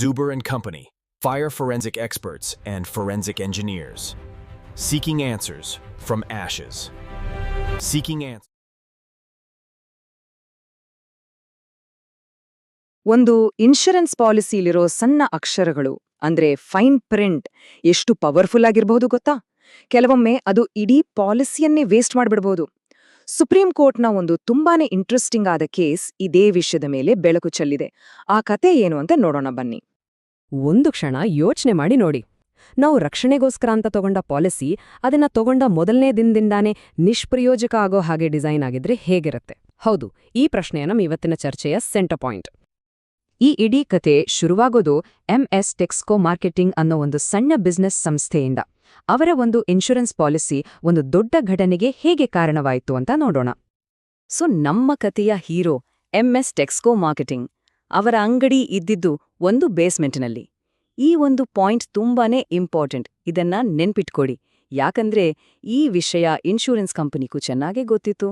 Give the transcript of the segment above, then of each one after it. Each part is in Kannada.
Zuber and Company, fire forensic experts and forensic engineers. Seeking answers from ashes. Seeking answers. ಒಂದು ಇನ್ಶೂರೆನ್ಸ್ ಪಾಲಿಸಿಲಿರೋ ಸಣ್ಣ ಅಕ್ಷರಗಳು ಅಂದ್ರೆ ಫೈನ್ ಪ್ರಿಂಟ್ ಎಷ್ಟು ಪವರ್ಫುಲ್ ಆಗಿರಬಹುದು ಗೊತ್ತಾ ಕೆಲವೊಮ್ಮೆ ಅದು ಇಡೀ ಪಾಲಿಸಿಯನ್ನೇ ವೇಸ್ಟ್ ಮಾಡ್ಬಿಡ್ಬೋದು ಸುಪ್ರೀಂ ಕೋರ್ಟ್ನ ಒಂದು ತುಂಬಾನೇ ಇಂಟ್ರೆಸ್ಟಿಂಗ್ ಆದ ಕೇಸ್ ಇದೇ ವಿಷಯದ ಮೇಲೆ ಬೆಳಕು ಚೆಲ್ಲಿದೆ ಆ ಕತೆ ಏನು ಅಂತ ನೋಡೋಣ ಬನ್ನಿ ಒಂದು ಕ್ಷಣ ಯೋಚನೆ ಮಾಡಿ ನೋಡಿ. ನಾವು ರಕ್ಷಣೆಗೋಸ್ಕರ ಅಂತ ತಗೊಂಡ ಪಾಲಿಸಿ, ಅದನ್ನ ತಗೊಂಡ ಮೊದಲನೇ ದಿನದಿಂದಾನೇ ನಿಷ್ಪ್ರಯೋಜಕ ಆಗೋ ಹಾಗೆ ಡಿಸೈನ್ ಆಗಿದ್ರೆ ಹೇಗಿರುತ್ತೆ? ಹೌದು, ಈ ಪ್ರಶ್ನೆಯ ನಮ್ಮ ಇವತ್ತಿನ ಚರ್ಚೆಯ ಸೆಂಟರ್ ಪಾಯಿಂಟ್. ಈ ಇಡೀ ಕತೆ ಶುರುವಾಗೋದು ಎಂಎಸ್ ಟೆಕ್ಸ್ಕೋ ಮಾರ್ಕೆಟಿಂಗ್ ಅನ್ನೋ ಒಂದು ಸಣ್ಣ ಬಿಸ್ನೆಸ್ ಸಂಸ್ಥೆಯಿಂದ. ಅವರ ಒಂದು ಇನ್ಶೂರೆನ್ಸ್ ಪಾಲಿಸಿ ಒಂದು ದೊಡ್ಡ ಘಟನೆಗೆ ಹೇಗೆ ಕಾರಣವಾಯಿತು ಅಂತ ನೋಡೋಣ. ಸೊ, ನಮ್ಮ ಕತೆಯ ಹೀರೋ ಎಂಎಸ್ ಟೆಕ್ಸ್ಕೋ ಮಾರ್ಕೆಟಿಂಗ್. ಅವರ ಅಂಗಡಿ ಇದ್ದಿದ್ದು ಒಂದು ಬೇಸ್ಮೆಂಟ್ನಲ್ಲಿ. ಈ ಒಂದು ಪಾಯಿಂಟ್ ತುಂಬಾನೇ ಇಂಪಾರ್ಟೆಂಟ್. ಇದನ್ನ ನೆನ್ಪಿಟ್ಕೊಡಿ. ಯಾಕಂದ್ರೆ ಈ ವಿಷಯ ಇನ್ಶೂರೆನ್ಸ್ ಕಂಪನಿಗೂ ಚೆನ್ನಾಗೇ ಗೊತ್ತಿತ್ತು.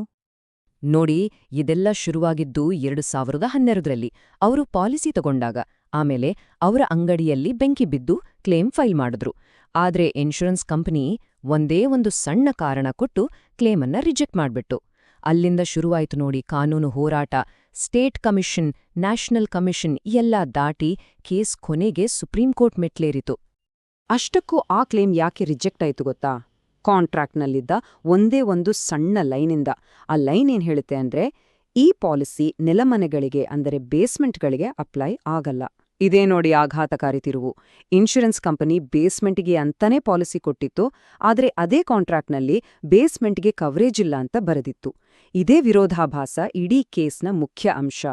ನೋಡಿ, ಇದೆಲ್ಲ ಶುರುವಾಗಿದ್ದು ಎರಡು ಸಾವಿರದ ಹನ್ನೆರಡರಲ್ಲಿ. ಅವರು ಪಾಲಿಸಿ ತಗೊಂಡಾಗ ಆಮೇಲೆ ಅವರ ಅಂಗಡಿಯಲ್ಲಿ ಬೆಂಕಿ ಬಿದ್ದು ಕ್ಲೇಮ್ ಫೈಲ್ ಮಾಡಿದ್ರು. ಆದ್ರೆ ಇನ್ಶೂರೆನ್ಸ್ ಕಂಪನಿ ಒಂದೇ ಒಂದು ಸಣ್ಣ ಕಾರಣ ಕೊಟ್ಟು ಕ್ಲೇಮನ್ನ ರಿಜೆಕ್ಟ್ ಮಾಡ್ಬಿಟ್ಟು. ಅಲ್ಲಿಂದ ಶುರುವಾಯಿತು ನೋಡಿ ಕಾನೂನು ಹೋರಾಟ. ಸ್ಟೇಟ್ ಕಮಿಷನ್, ನ್ಯಾಷನಲ್ ಕಮಿಷನ್ ಎಲ್ಲ ದಾಟಿ ಕೇಸ್ ಕೊನೆಗೆ ಸುಪ್ರೀಂ ಕೋರ್ಟ್ ಮೆಟ್ಲೇರಿತು. ಅಷ್ಟಕ್ಕೂ ಆ ಕ್ಲೇಮ್ ಯಾಕೆ ರಿಜೆಕ್ಟ್ ಆಯ್ತು ಗೊತ್ತಾ? ಕಾಂಟ್ರಾಕ್ಟ್ನಲ್ಲಿದ್ದ ಒಂದೇ ಒಂದು ಸಣ್ಣ ಲೈನಿಂದ. ಆ ಲೈನ್ ಏನು ಹೇಳುತ್ತೆ ಅಂದ್ರೆ, ಈ ಪಾಲಿಸಿ ನೆಲಮನೆಗಳಿಗೆ ಅಂದರೆ ಬೇಸ್ಮೆಂಟ್ಗಳಿಗೆ ಅಪ್ಲೈ ಆಗಲ್ಲ. ಇದೇ ನೋಡಿ ಆಘಾತಕಾರಿ ತಿರುವು. ಇನ್ಶೂರೆನ್ಸ್ ಕಂಪನಿ ಬೇಸ್ಮೆಂಟ್ಗೆ ಅಂತಾನೇ ಪಾಲಿಸಿ ಕೊಟ್ಟಿತ್ತು, ಆದರೆ ಅದೇ ಕಾಂಟ್ರಾಕ್ಟ್ನಲ್ಲಿ ಬೇಸ್ಮೆಂಟ್ಗೆ ಕವರೇಜ್ ಇಲ್ಲ ಅಂತ ಬರೆದಿತ್ತು. ಇದೇ ವಿರೋಧಾಭಾಸ ಇಡೀ ಕೇಸ್ನ ಮುಖ್ಯ ಅಂಶ.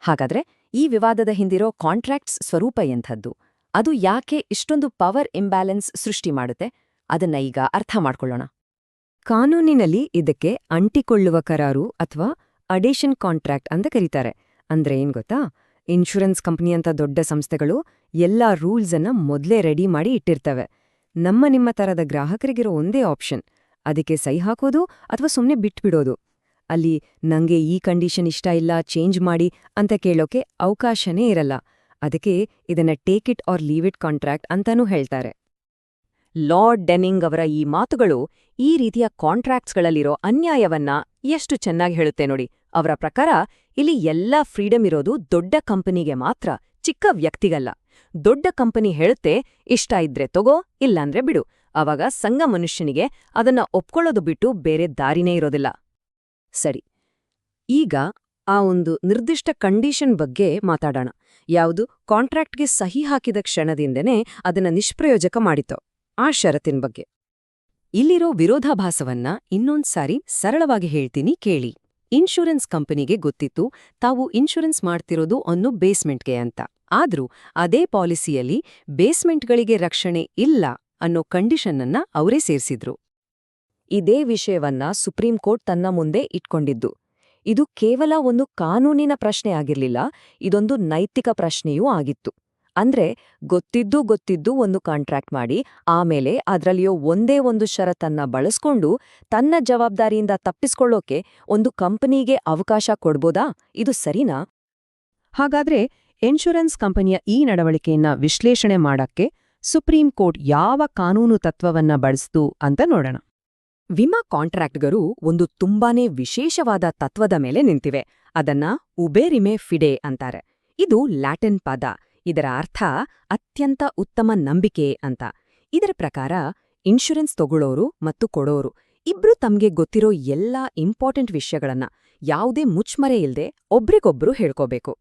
ಹಾಗಾದ್ರೆ ಈ ವಿವಾದದ ಹಿಂದಿರೋ ಕಾಂಟ್ರಾಕ್ಟ್ಸ್ ಸ್ವರೂಪ ಎಂಥದ್ದು? ಅದು ಯಾಕೆ ಇಷ್ಟೊಂದು ಪವರ್ ಇಂಬ್ಯಾಲೆನ್ಸ್ ಸೃಷ್ಟಿ ಮಾಡುತ್ತೆ? ಅದನ್ನ ಈಗ ಅರ್ಥ ಮಾಡ್ಕೊಳ್ಳೋಣ. ಕಾನೂನಿನಲ್ಲಿ ಇದಕ್ಕೆ ಅಂಟಿಕೊಳ್ಳುವ ಕರಾರು ಅಥವಾ ಅಡೇಷನ್ ಕಾಂಟ್ರಾಕ್ಟ್ ಅಂತ ಕರೀತಾರೆ. ಅಂದ್ರೆ ಏನ್ ಗೊತ್ತಾ? ಇನ್ಶೂರೆನ್ಸ್ ಕಂಪನಿಯಂತ ದೊಡ್ಡ ಸಂಸ್ಥೆಗಳು ಎಲ್ಲಾ ರೂಲ್ಸ್ ಅನ್ನ ಮೊದ್ಲೇ ರೆಡಿ ಮಾಡಿ ಇಟ್ಟಿರ್ತವೆ. ನಮ್ಮ ನಿಮ್ಮ ತರದ ಗ್ರಾಹಕರಿಗಿರೋ ಒಂದೇ ಆಪ್ಷನ್. ಅದಕ್ಕೆ ಸೈ ಹಾಕೋದು ಅಥವಾ ಸುಮ್ಮನೆ ಬಿಟ್ಬಿಡೋದು. ಅಲ್ಲಿ, ನಂಗೆ ಈ ಕಂಡೀಷನ್ ಇಷ್ಟ ಇಲ್ಲ, ಚೇಂಜ್ ಮಾಡಿ ಅಂತ ಕೇಳೋಕೆ ಅವಕಾಶನೇ ಇರಲ್ಲ. ಅದಕ್ಕೆ ಇದನ್ನ take it or leave it contract ಅಂತಾನೂ ಹೇಳ್ತಾರೆ. ಲಾರ್ಡ್ ಡೆನಿಂಗ್ ಅವರ ಈ ಮಾತುಗಳು ಈ ರೀತಿಯ ಕಾಂಟ್ರಾಕ್ಟ್ಸ್ಗಳಲ್ಲಿರೋ ಅನ್ಯಾಯವನ್ನ ಎಷ್ಟು ಚೆನ್ನಾಗಿ ಹೇಳುತ್ತೆ ನೋಡಿ. ಅವರ ಪ್ರಕಾರ, ಇಲ್ಲಿ ಎಲ್ಲ ಫ್ರೀಡಮ್ ಇರೋದು ದೊಡ್ಡ ಕಂಪನಿಗೆ ಮಾತ್ರ, ಚಿಕ್ಕ ವ್ಯಕ್ತಿಗಲ್ಲ. ದೊಡ್ಡ ಕಂಪನಿ ಹೇಳುತ್ತೆ, ಇಷ್ಟ ಇದ್ರೆ ತಗೋ, ಇಲ್ಲಾಂದ್ರೆ ಬಿಡು. ಅವಾಗ ಸಂಘ ಮನುಷ್ಯನಿಗೆ ಅದನ್ನ ಒಪ್ಕೊಳ್ಳೋದು ಬಿಟ್ಟು ಬೇರೆ ದಾರಿನೇ ಇರೋದಿಲ್ಲ. ಸರಿ, ಈಗ ಆ ಒಂದು ನಿರ್ದಿಷ್ಟ ಕಂಡೀಷನ್ ಬಗ್ಗೆ ಮಾತಾಡೋಣ. ಯಾವುದು? ಕಾಂಟ್ರಾಕ್ಟ್ಗೆ ಸಹಿ ಹಾಕಿದ ಕ್ಷಣದಿಂದನೇ ಅದನ್ನ ನಿಷ್ಪ್ರಯೋಜಕ ಮಾಡಿತೋ ಆ ಷರತ್ತಿನ ಬಗ್ಗೆ. ಇಲ್ಲಿರೋ ವಿರೋಧಾಭಾಸವನ್ನ ಇನ್ನೊಂದ್ಸಾರಿ ಸರಳವಾಗಿ ಹೇಳ್ತೀನಿ ಕೇಳಿ. ಇನ್ಶೂರೆನ್ಸ್ ಕಂಪನಿಗೆ ಗೊತ್ತಿತ್ತು, ತಾವು ಇನ್ಶೂರೆನ್ಸ್ ಮಾಡ್ತಿರೋದು ಒಂದು ಬೇಸ್ಮೆಂಟ್ಗೆ ಅಂತ. ಆದ್ರೂ, ಅದೇ ಪಾಲಿಸಿಯಲ್ಲಿ ಬೇಸ್ಮೆಂಟ್ಗಳಿಗೆ ರಕ್ಷಣೆ ಇಲ್ಲ. ಅನ್ನೋ ಕಂಡೀಷನ್ನನ್ನ ಅವರೇ ಸೇರಿಸಿದ್ರು. ಇದೇ ವಿಷಯವನ್ನ ಸುಪ್ರೀಂ ಕೋರ್ಟ್ ತನ್ನ ಮುಂದೆ ಇಟ್ಕೊಂಡಿದ್ದು. ಇದು ಕೇವಲ ಒಂದು ಕಾನೂನಿನ ಪ್ರಶ್ನೆ ಆಗಿರ್ಲಿಲ್ಲ, ಇದೊಂದು ನೈತಿಕ ಪ್ರಶ್ನೆಯೂ ಆಗಿತ್ತು. ಅಂದ್ರೆ ಗೊತ್ತಿದ್ದು ಗೊತ್ತಿದ್ದು ಒಂದು ಕಾಂಟ್ರಾಕ್ಟ್ ಮಾಡಿ, ಆಮೇಲೆ ಅದರಲ್ಲಿಯೋ ಒಂದೇ ಒಂದು ಷರತ್ತನ್ನ ಬಳಸ್ಕೊಂಡು ತನ್ನ ಜವಾಬ್ದಾರಿಯಿಂದ ತಪ್ಪಿಸ್ಕೊಳ್ಳೋಕೆ ಒಂದು ಕಂಪನಿಗೆ ಅವಕಾಶ ಕೊಡ್ಬೋದಾ? ಇದು ಸರಿನಾ? ಹಾಗಾದ್ರೆ ಇನ್ಶೂರೆನ್ಸ್ ಕಂಪನಿಯ ಈ ನಡವಳಿಕೆಯನ್ನ ವಿಶ್ಲೇಷಣೆ ಮಾಡಕ್ಕೆ ಸುಪ್ರೀಂ ಕೋರ್ಟ್ ಯಾವ ಕಾನೂನು ತತ್ವವನ್ನ ಬಳಸ್ತು ಅಂತ ನೋಡೋಣ. ವಿಮಾ ಕಾಂಟ್ರಾಕ್ಟ್ಗರು ಒಂದು ತುಂಬಾನೇ ವಿಶೇಷವಾದ ತತ್ವದ ಮೇಲೆ ನಿಂತಿವೆ. ಅದನ್ನ ಉಬೇರಿಮೆ ಫಿಡೆ ಅಂತಾರೆ. ಇದು ಲ್ಯಾಟಿನ್ ಪದ. ಇದರ ಅರ್ಥ ಅತ್ಯಂತ ಉತ್ತಮ ನಂಬಿಕೆ ಅಂತ. ಇದರ ಪ್ರಕಾರ ಇನ್ಶೂರೆನ್ಸ್ ತಗೊಳ್ಳೋರು ಮತ್ತು ಕೊಡೋರು ಇಬ್ರು ತಮ್ಗೆ ಗೊತ್ತಿರೋ ಎಲ್ಲಾ ಇಂಪಾರ್ಟೆಂಟ್ ವಿಷಯಗಳನ್ನ ಯಾವುದೇ ಮುಚ್ಮರೆ ಇಲ್ಲದೆ ಒಬ್ರಿಗೊಬ್ರು ಹೇಳ್ಕೋಬೇಕು.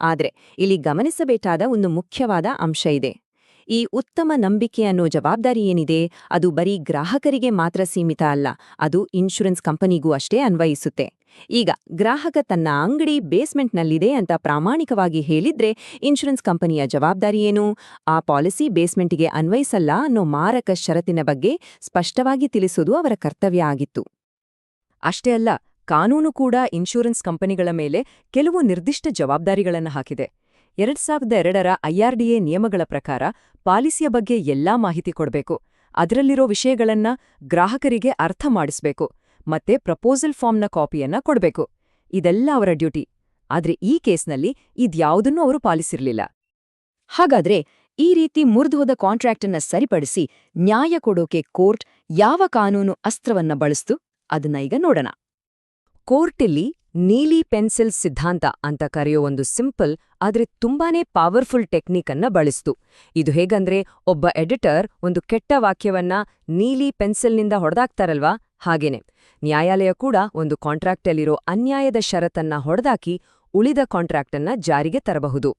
ಆದ್ರೆ ಇಲ್ಲಿ ಗಮನಿಸಬೇಕಾದ ಒಂದು ಮುಖ್ಯವಾದ ಅಂಶ ಇದೆ. ಈ ಉತ್ತಮ ನಂಬಿಕೆ ಅನ್ನೋ ಜವಾಬ್ದಾರಿ ಏನಿದೆ? ಅದು ಬರೀ ಗ್ರಾಹಕರಿಗೆ ಮಾತ್ರ ಸೀಮಿತ ಅಲ್ಲ, ಅದು ಇನ್ಶೂರೆನ್ಸ್ ಕಂಪನಿಗೂ ಅಷ್ಟೇ ಅನ್ವಯಿಸುತ್ತೆ. ಈಗ ಗ್ರಾಹಕ ತನ್ನ ಅಂಗಡಿ ಬೇಸ್ಮೆಂಟ್ನಲ್ಲಿದೆ ಅಂತ ಪ್ರಾಮಾಣಿಕವಾಗಿ ಹೇಳಿದ್ರೆ ಇನ್ಶೂರೆನ್ಸ್ ಕಂಪನಿಯ ಜವಾಬ್ದಾರಿ ಏನು? ಆ ಪಾಲಿಸಿ ಬೇಸ್ಮೆಂಟ್ಗೆ ಅನ್ವಯಿಸಲ್ಲ ಅನ್ನೋ ಮಾರಕ ಷರತ್ತಿನ ಬಗ್ಗೆ ಸ್ಪಷ್ಟವಾಗಿ ತಿಳಿಸೋದು ಅವರ ಕರ್ತವ್ಯ ಆಗಿತ್ತು. ಅಷ್ಟೇ ಅಲ್ಲ, ಕಾನೂನು ಕೂಡ ಇನ್ಶೂರೆನ್ಸ್ ಕಂಪನಿಗಳ ಮೇಲೆ ಕೆಲವು ನಿರ್ದಿಷ್ಟ ಜವಾಬ್ದಾರಿಗಳನ್ನು ಹಾಕಿದೆ. ಎರಡ್ ಸಾವಿರದ ಎರಡರ ಐಆರ್ಡಿಎ ನಿಯಮಗಳ ಪ್ರಕಾರ ಪಾಲಿಸಿಯ ಬಗ್ಗೆ ಎಲ್ಲಾ ಮಾಹಿತಿ ಕೊಡಬೇಕು. ಅದರಲ್ಲಿರೋ ವಿಷಯಗಳನ್ನ ಗ್ರಾಹಕರಿಗೆ ಅರ್ಥ ಮಾಡಿಸ್ಬೇಕು. ಮತ್ತೆ ಪ್ರಪೋಸಲ್ ಫಾರ್ಮ್ನ ಕಾಪಿಯನ್ನ ಕೊಡಬೇಕು. ಇದೆಲ್ಲ ಅವರ ಡ್ಯೂಟಿ. ಆದ್ರೆ ಈ ಕೇಸ್ನಲ್ಲಿ ಇದ್ಯಾವುದನ್ನೂ ಅವರು ಪಾಲಿಸಿರ್ಲಿಲ್ಲ. ಹಾಗಾದ್ರೆ ಈ ರೀತಿ ಮುರಿದುಹೋದ ಕಾಂಟ್ರಾಕ್ಟನ್ನ ಸರಿಪಡಿಸಿ ನ್ಯಾಯ ಕೊಡೋಕೆ ಕೋರ್ಟ್ ಯಾವ ಕಾನೂನು ಅಸ್ತ್ರವನ್ನ ಬಳಸ್ತು? ಅದನ್ನ ಈಗ ನೋಡೋಣ. ಕೋರ್ಟಿಲ್ಲಿ ನೀಲಿ ಪೆನ್ಸಿಲ್ ಸಿದ್ಧಾಂತ ಅಂತ ಕರೆಯೋ ಒಂದು ಸಿಂಪಲ್, ಆದ್ರೆ ತುಂಬಾನೇ ಪವರ್ಫುಲ್ ಟೆಕ್ನಿಕ್ ಅನ್ನ ಬಳಸ್ತು. ಇದು ಹೇಗಂದ್ರೆ, ಒಬ್ಬ ಎಡಿಟರ್ ಒಂದು ಕೆಟ್ಟ ವಾಕ್ಯವನ್ನ ನೀಲಿ ಪೆನ್ಸಿಲ್ನಿಂದ ಹೊಡೆದಾಕ್ತಾರಲ್ವಾ? ಹಾಗೇನೆ. ನ್ಯಾಯಾಲಯ ಕೂಡ ಒಂದು ಕಾಂಟ್ರಾಕ್ಟಲ್ಲಿರೋ ಅನ್ಯಾಯದ ಷರತ್ತನ್ನ ಹೊಡೆದಾಕಿ ಉಳಿದ ಕಾಂಟ್ರಾಕ್ಟನ್ನ ಜಾರಿಗೆ ತರಬಹುದು.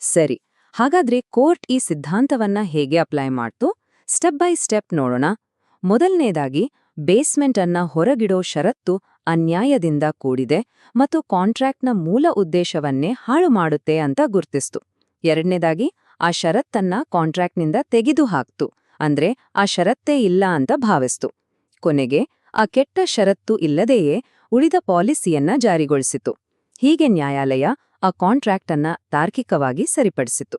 ಸರಿ, ಹಾಗಾದ್ರೆ ಕೋರ್ಟ್ ಈ ಸಿದ್ಧಾಂತವನ್ನ ಹೇಗೆ ಅಪ್ಲೈ ಮಾಡ್ತು? ಸ್ಟೆಪ್ ಬೈ ಸ್ಟೆಪ್ ನೋಡೋಣ. ಮೊದಲನೇದಾಗಿ ಬೇಸ್ಮೆಂಟ್ ಅನ್ನ ಹೊರಗಿಡೋ ಷರತ್ತು ಅನ್ಯಾಯದಿಂದ ಕೂಡಿದೆ ಮತ್ತು ಕಾಂಟ್ರಾಕ್ಟ್ನ ಮೂಲ ಉದ್ದೇಶವನ್ನೇ ಹಾಳು ಮಾಡುತ್ತೆ ಅಂತ ಗುರ್ತಿಸ್ತು. ಎರಡನೇದಾಗಿ, ಆ ಷರತ್ತನ್ನ ಕಾಂಟ್ರಾಕ್ಟ್ನಿಂದ ತೆಗೆದುಹಾಕ್ತು ಅಂದ್ರೆ, ಆ ಷರತ್ತೇ ಇಲ್ಲ ಅಂತ ಭಾವಿಸ್ತು. ಕೊನೆಗೆ, ಆ ಕೆಟ್ಟ ಷರತ್ತು ಇಲ್ಲದೆಯೇ ಉಳಿದ ಪಾಲಿಸಿಯನ್ನ ಜಾರಿಗೊಳಿಸಿತು. ಹೀಗೆ ನ್ಯಾಯಾಲಯ ಆ ಕಾಂಟ್ರಾಕ್ಟ್ ಅನ್ನ ತಾರ್ಕಿಕವಾಗಿ ಸರಿಪಡಿಸಿತು.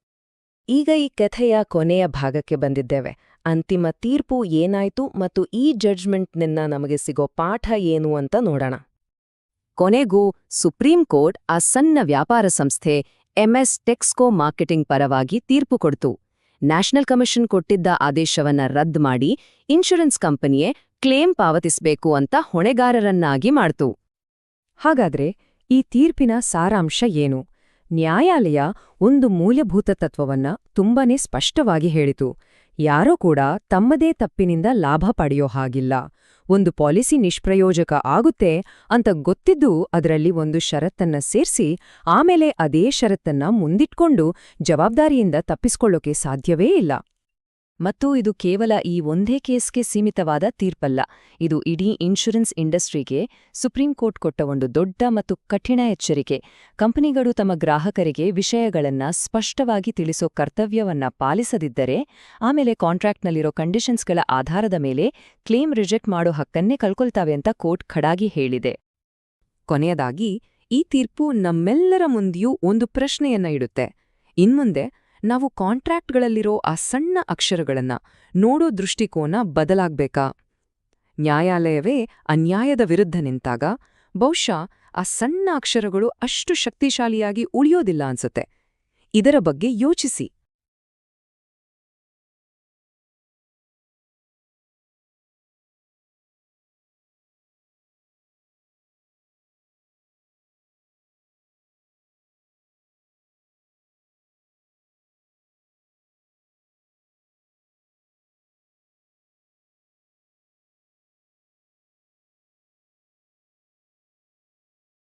ಈಗ ಈ ಕಥೆಯ ಕೊನೆಯ ಭಾಗಕ್ಕೆ ಬಂದಿದ್ದೇವೆ. ಅಂತಿಮ ತೀರ್ಪು ಏನಾಯ್ತು ಮತ್ತು ಈ ಜಡ್ಜ್ಮೆಂಟ್ನಿಂದ ನಮಗೆ ಸಿಗೋ ಪಾಠ ಏನು ಅಂತ ನೋಡೋಣ. ಕೊನೆಗೂ ಸುಪ್ರೀಂ ಕೋರ್ಟ್ ಆ ಸಣ್ಣ ವ್ಯಾಪಾರ ಸಂಸ್ಥೆ ಎಂಎಸ್ ಟೆಕ್ಸ್ಕೋ ಮಾರ್ಕೆಟಿಂಗ್ ಪರವಾಗಿ ತೀರ್ಪು ಕೊಡ್ತು. ನ್ಯಾಷನಲ್ ಕಮಿಷನ್ ಕೊಟ್ಟಿದ್ದ ಆದೇಶವನ್ನ ರದ್ದು ಮಾಡಿ ಇನ್ಶೂರೆನ್ಸ್ ಕಂಪನಿಯೇ ಕ್ಲೇಮ್ ಪಾವತಿಸಬೇಕು ಅಂತ ಹೊಣೆಗಾರರನ್ನಾಗಿ ಮಾಡ್ತು. ಹಾಗಾದ್ರೆ ಈ ತೀರ್ಪಿನ ಸಾರಾಂಶ ಏನು? ನ್ಯಾಯಾಲಯ ಒಂದು ಮೂಲಭೂತ ತತ್ವವನ್ನ ತುಂಬಾನೇ ಸ್ಪಷ್ಟವಾಗಿ ಹೇಳಿತು. ಯಾರೋ ಕೂಡ ತಮ್ಮದೇ ತಪ್ಪಿನಿಂದ ಲಾಭ ಪಡೆಯೋ ಹಾಗಿಲ್ಲ. ಒಂದು ಪಾಲಿಸಿ ನಿಷ್ಪ್ರಯೋಜಕ ಆಗುತ್ತೆ ಅಂತ ಗೊತ್ತಿದ್ದು ಅದರಲ್ಲಿ ಒಂದು ಷರತ್ತನ್ನ ಸೇರ್ಸಿ ಆಮೇಲೆ ಅದೇ ಷರತ್ತನ್ನ ಮುಂದಿಟ್ಕೊಂಡು ಜವಾಬ್ದಾರಿಯಿಂದ ತಪ್ಪಿಸ್ಕೊಳ್ಳೋಕೆ ಸಾಧ್ಯವೇ ಇಲ್ಲ. ಮತ್ತು ಇದು ಕೇವಲ ಈ ಒಂದೇ ಕೇಸ್ಗೆ ಸೀಮಿತವಾದ ತೀರ್ಪಲ್ಲ. ಇದು ಇಡೀ ಇನ್ಶೂರೆನ್ಸ್ ಇಂಡಸ್ಟ್ರಿಗೆ ಸುಪ್ರೀಂ ಕೋರ್ಟ್ ಕೊಟ್ಟ ಒಂದು ದೊಡ್ಡ ಮತ್ತು ಕಠಿಣ ಎಚ್ಚರಿಕೆ. ಕಂಪನಿಗಳು ತಮ್ಮ ಗ್ರಾಹಕರಿಗೆ ವಿಷಯಗಳನ್ನ ಸ್ಪಷ್ಟವಾಗಿ ತಿಳಿಸೋ ಕರ್ತವ್ಯವನ್ನ ಪಾಲಿಸದಿದ್ದರೆ, ಆಮೇಲೆ ಕಾಂಟ್ರಾಕ್ಟ್ನಲ್ಲಿರೋ ಕಂಡೀಷನ್ಸ್ಗಳ ಆಧಾರದ ಮೇಲೆ ಕ್ಲೇಮ್ ರಿಜೆಕ್ಟ್ ಮಾಡೋ ಹಕ್ಕನ್ನೇ ಕಳ್ಕೊಳ್ತಾವೆ ಅಂತ ಕೋರ್ಟ್ ಖಡಾಗಿ ಹೇಳಿದೆ. ಕೊನೆಯದಾಗಿ, ಈ ತೀರ್ಪು ನಮ್ಮೆಲ್ಲರ ಮುಂದೆಯೂ ಒಂದು ಪ್ರಶ್ನೆಯನ್ನ ಇಡುತ್ತೆ. ಇನ್ಮುಂದೆ ನಾವು ಕಾಂಟ್ರಾಕ್ಟ್ಗಳಲ್ಲಿರೋ ಆ ಸಣ್ಣ ಅಕ್ಷರಗಳನ್ನ ನೋಡೋ ದೃಷ್ಟಿಕೋನ ಬದಲಾಗ್ಬೇಕಾ? ನ್ಯಾಯಾಲಯವೇ ಅನ್ಯಾಯದ ವಿರುದ್ಧ ನಿಂತಾಗ ಬಹುಶಃ ಆ ಸಣ್ಣ ಅಕ್ಷರಗಳು ಅಷ್ಟು ಶಕ್ತಿಶಾಲಿಯಾಗಿ ಉಳಿಯೋದಿಲ್ಲ ಅನ್ಸುತ್ತೆ. ಇದರ ಬಗ್ಗೆ ಯೋಚಿಸಿ.